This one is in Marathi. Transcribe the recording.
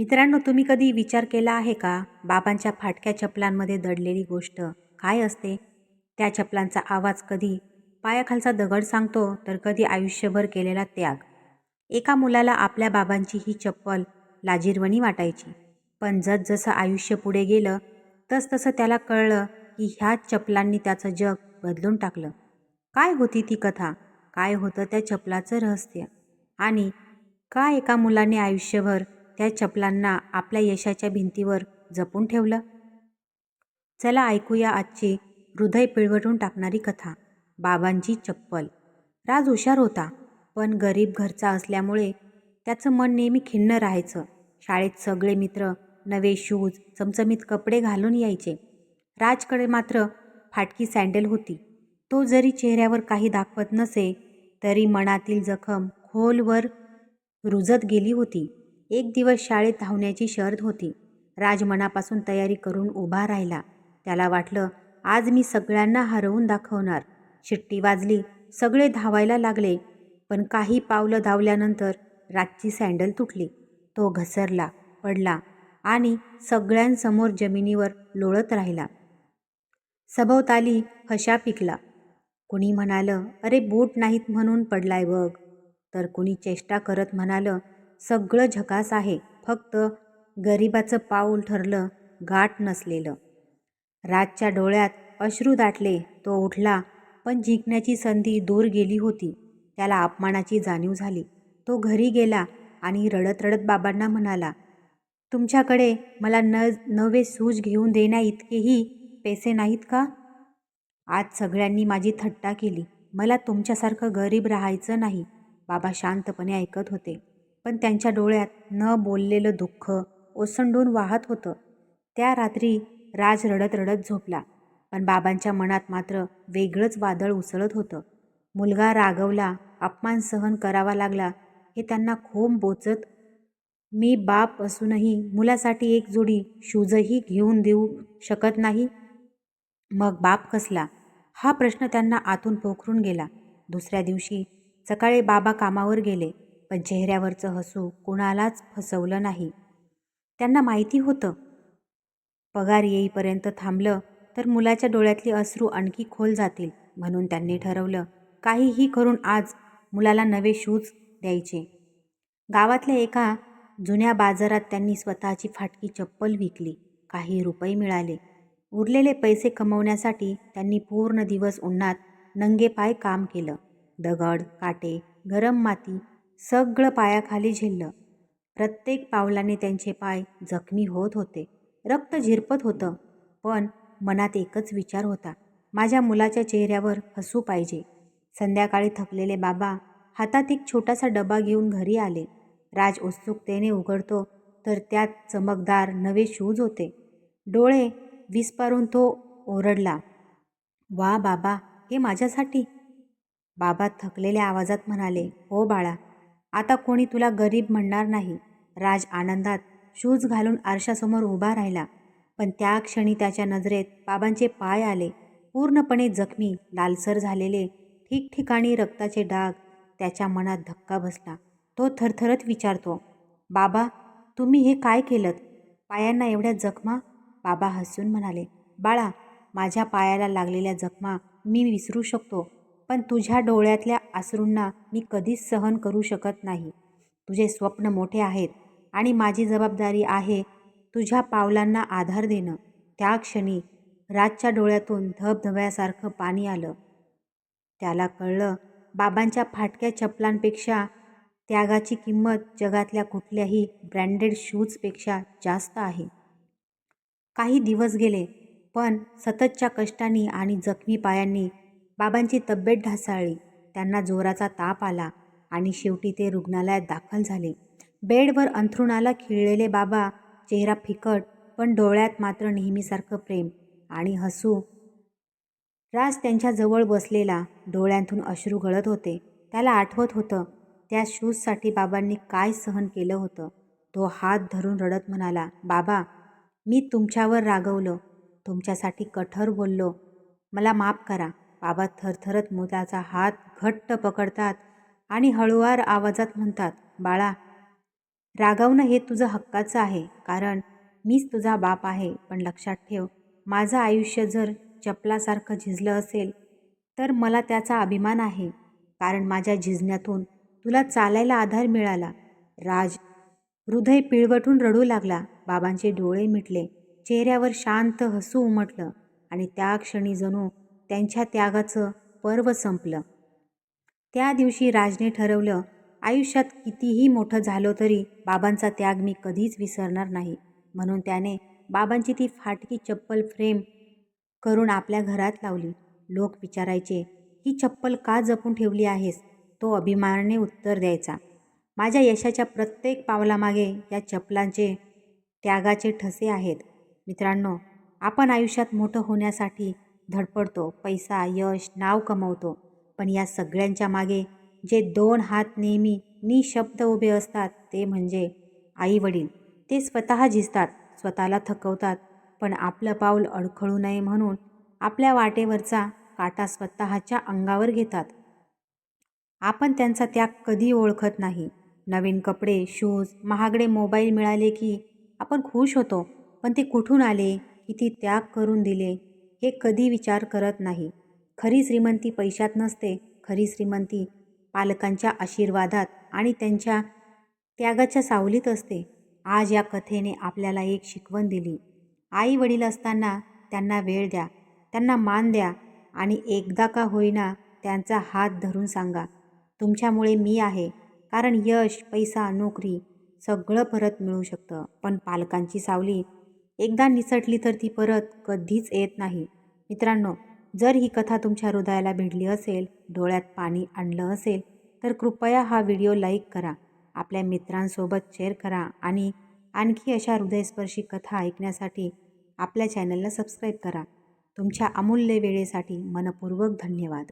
मित्रांनो तुम्ही कधी विचार केला आहे का? बाबांच्या फाटक्या चपलांमध्ये दडलेली गोष्ट काय असते? त्या चपलांचा आवाज कधी पायाखालचा दगड सांगतो तर कधी आयुष्यभर केलेला त्याग? एका मुलाला आपल्या बाबांची ही चप्पल लाजीरवणी वाटायची. पण जसजसं आयुष्य पुढे गेलं तसतसं त्याला कळलं की ह्याच चपलांनी त्याचं जग बदलून टाकलं. काय होती ती कथा? काय होतं त्या चपलाचं रहस्य? आणि का एका मुलाने आयुष्यभर त्या चपलांना आपल्या यशाच्या भिंतीवर जपून ठेवलं. चला ऐकूया आजची हृदय पिळवटून टाकणारी कथा बाबांची चप्पल. राज हुशार होता पण गरीब घरचा असल्यामुळे त्याचं मन नेहमी खिन्न राहायचं. शाळेत सगळे मित्र नवे शूज चमचमीत कपडे घालून यायचे. राजकडे मात्र फाटकी सँडल होती. तो जरी चेहऱ्यावर काही दाखवत नसे तरी मनातील जखम खोलवर रुजत गेली होती. एक दिवस शाळेत धावण्याची शर्त होती. राज मनापासून तयारी करून उभा राहिला. त्याला वाटलं आज मी सगळ्यांना हरवून दाखवणार. शिट्टी वाजली सगळे धावायला लागले. पण काही पावलं धावल्यानंतर राजची सँडल तुटली. तो घसरला पडला आणि सगळ्यांसमोर जमिनीवर लोळत राहिला. सभोवताली हशा पिकला. कुणी म्हणालं अरे बूट नाहीत म्हणून पडलाय बघ. तर कुणी चेष्टा करत म्हणालं सगळं झकास आहे. फक्त गरिबाचं पाऊल ठरलं गाठ नसलेलं. राजच्या डोळ्यात अश्रू दाटले तो उठला पण जिंकण्याची संधी दूर गेली होती. त्याला अपमानाची जाणीव झाली. तो घरी गेला आणि रडत रडत बाबांना म्हणाला तुमच्याकडे मला न नवे सूज घेऊन देण्या इतकेही पैसे नाहीत का? आज सगळ्यांनी माझी थट्टा केली. मला तुमच्यासारखं गरीब राहायचं नाही बाबा शांतपणे ऐकत होते. पण त्यांच्या डोळ्यात न बोललेलं दुःख ओसंडून वाहत होतं. त्या रात्री राज रडत रडत झोपला पण बाबांच्या मनात मात्र वेगळंच वादळ उसळत होतं. मुलगा रागवला अपमान सहन करावा लागला हे त्यांना खोम बोचत मी बाप असूनही मुलासाठी एक जोडी शूजही घेऊन देऊ शकत नाही? मग बाप कसला? हा प्रश्न त्यांना आतून पोखरून गेला. दुसऱ्या दिवशी सकाळी बाबा कामावर गेले. पण चेहऱ्यावरचं हसू कुणालाच फसवलं नाही. त्यांना माहिती होतं. पगार येईपर्यंत थांबलं तर मुलाच्या डोळ्यातली अश्रू आणखी खोल जातील म्हणून त्यांनी ठरवलं काहीही करून आज मुलाला नवे शूज द्यायचे. गावातल्या एका जुन्या बाजारात त्यांनी स्वतःची फाटकी चप्पल विकली काही रुपये मिळाले. उरलेले पैसे कमवण्यासाठी त्यांनी पूर्ण दिवस उन्हात नंगे पाय काम केलं. दगड काटे गरम माती सगळं पायाखाली झेललं. प्रत्येक पावलाने त्यांचे पाय जखमी होत होते. रक्त झिरपत होतं. पण मनात एकच विचार होता. माझ्या मुलाच्या चेहऱ्यावर हसू पाहिजे. संध्याकाळी थकलेले बाबा हातात एक छोटासा डबा घेऊन घरी आले. राज उत्सुकतेने उघडतो तर त्यात चमकदार नवे शूज होते. डोळे विस्पारून तो ओरडला वा बाबा हे माझ्यासाठी? बाबा थकलेल्या आवाजात म्हणाले हो बाळा आता कोणी तुला गरीब म्हणणार नाही. राज आनंदात शूज घालून आरशासमोर उभा राहिला. पण त्या क्षणी त्याच्या नजरेत बाबांचे पाय आले. पूर्णपणे जखमी लालसर झालेले ठिकठिकाणी रक्ताचे डाग त्याच्या मनात धक्का बसला. तो थरथरत विचारतो बाबा तुम्ही हे काय केलं पायांना एवढ्या जखमा? बाबा हसून म्हणाले बाळा माझ्या पायाला लागलेल्या जखमा मी विसरू शकतो. पण तुझ्या डोळ्यातल्या आसरूंना मी कधीच सहन करू शकत नाही. तुझे स्वप्न मोठे आहेत आणि माझी जबाबदारी आहे तुझ्या पावलांना आधार देणं. त्या क्षणी राजच्या डोळ्यातून धबधब्यासारखं पाणी आलं. त्याला कळलं बाबांच्या फाटक्या चपलांपेक्षा त्यागाची किंमत जगातल्या कुठल्याही ब्रँडेड शूजपेक्षा जास्त आहे. काही दिवस गेले पण सततच्या कष्टांनी आणि जखमी पायांनी बाबांची तब्येत ढासाळली. त्यांना जोराचा ताप आला आणि शेवटी ते रुग्णालयात दाखल झाले. बेडवर अंथरुणाला खिळलेले बाबा चेहरा फिकट पण डोळ्यात मात्र नेहमीसारखं प्रेम आणि हसू. राज त्यांच्याजवळ बसलेला डोळ्यांतून अश्रू गळत होते. त्याला आठवत होतं त्या शूजसाठी बाबांनी काय सहन केलं होतं. तो हात धरून रडत म्हणाला बाबा मी तुमच्यावर रागवलं. तुमच्यासाठी कठोर बोललो. मला माफ करा. बाबा थरथरत मुलाचा हात घट्ट पकडतात आणि हळुवार आवाजात म्हणतात बाळा रागावणं हे तुझं हक्काचं आहे कारण मीच तुझा बाप आहे पण लक्षात ठेव माझं आयुष्य जर चपलासारखं झिजलं असेल तर मला त्याचा अभिमान आहे कारण माझ्या झिजण्यातून तुला चालायला आधार मिळाला. राज हृदय पिळवटून रडू लागला. बाबांचे डोळे मिटले चेहऱ्यावर शांत हसू उमटलं आणि त्या क्षणी जणू त्यांच्या त्यागाचं पर्व संपलं. त्या दिवशी राजने ठरवलं आयुष्यात कितीही मोठं झालो तरी बाबांचा त्याग मी कधीच विसरणार नाही. म्हणून त्याने बाबांची ती फाटकी चप्पल फ्रेम करून आपल्या घरात लावली. लोक विचारायचे ही चप्पल का जपून ठेवली आहेस? तो अभिमानाने उत्तर द्यायचा. माझ्या यशाच्या प्रत्येक पावलामागे या चपलांचे त्यागाचे ठसे आहेत. मित्रांनो आपण आयुष्यात मोठं होण्यासाठी धडपडतो पैसा यश नाव कमवतो. पण या सगळ्यांच्या मागे जे दोन हात नेहमी निशब्द उभे असतात ते म्हणजे आई वडील ते स्वतः झिजतात स्वतःला थकवतात पण आपलं पाऊल अडखळू नये म्हणून आपल्या वाटेवरचा काटा स्वतःच्या अंगावर घेतात. आपण त्यांचा त्याग कधी ओळखत नाही. नवीन कपडे शूज महागडे मोबाईल मिळाले की आपण खुश होतो पण ते कुठून आले? किती त्याग करून दिले? हे कधी विचार करत नाही. खरी श्रीमंती पैशात नसते. खरी श्रीमंती पालकांच्या आशीर्वादात आणि त्यांच्या त्यागाच्या सावलीत असते. आज या कथेने आपल्याला एक शिकवण दिली. आई वडील असताना त्यांना वेळ द्या. त्यांना मान द्या आणि एकदा का होईना त्यांचा हात धरून सांगा. तुमच्यामुळे मी आहे. कारण यश पैसा नोकरी सगळं परत मिळू शकतं. पण पालकांची सावली एकदा निसटली तर ती परत कधीच येत नाही. मित्रांनो जर ही कथा तुमच्या हृदयाला भिडली असेल डोळ्यात पाणी आणलं असेल तर कृपया हा व्हिडिओ लाईक करा आपल्या मित्रांसोबत शेअर करा आणि आणखी अशा हृदयस्पर्शी कथा ऐकण्यासाठी आपल्या चॅनलला सबस्क्राईब करा. तुमच्या अमूल्य वेळेसाठी मनपूर्वक धन्यवाद.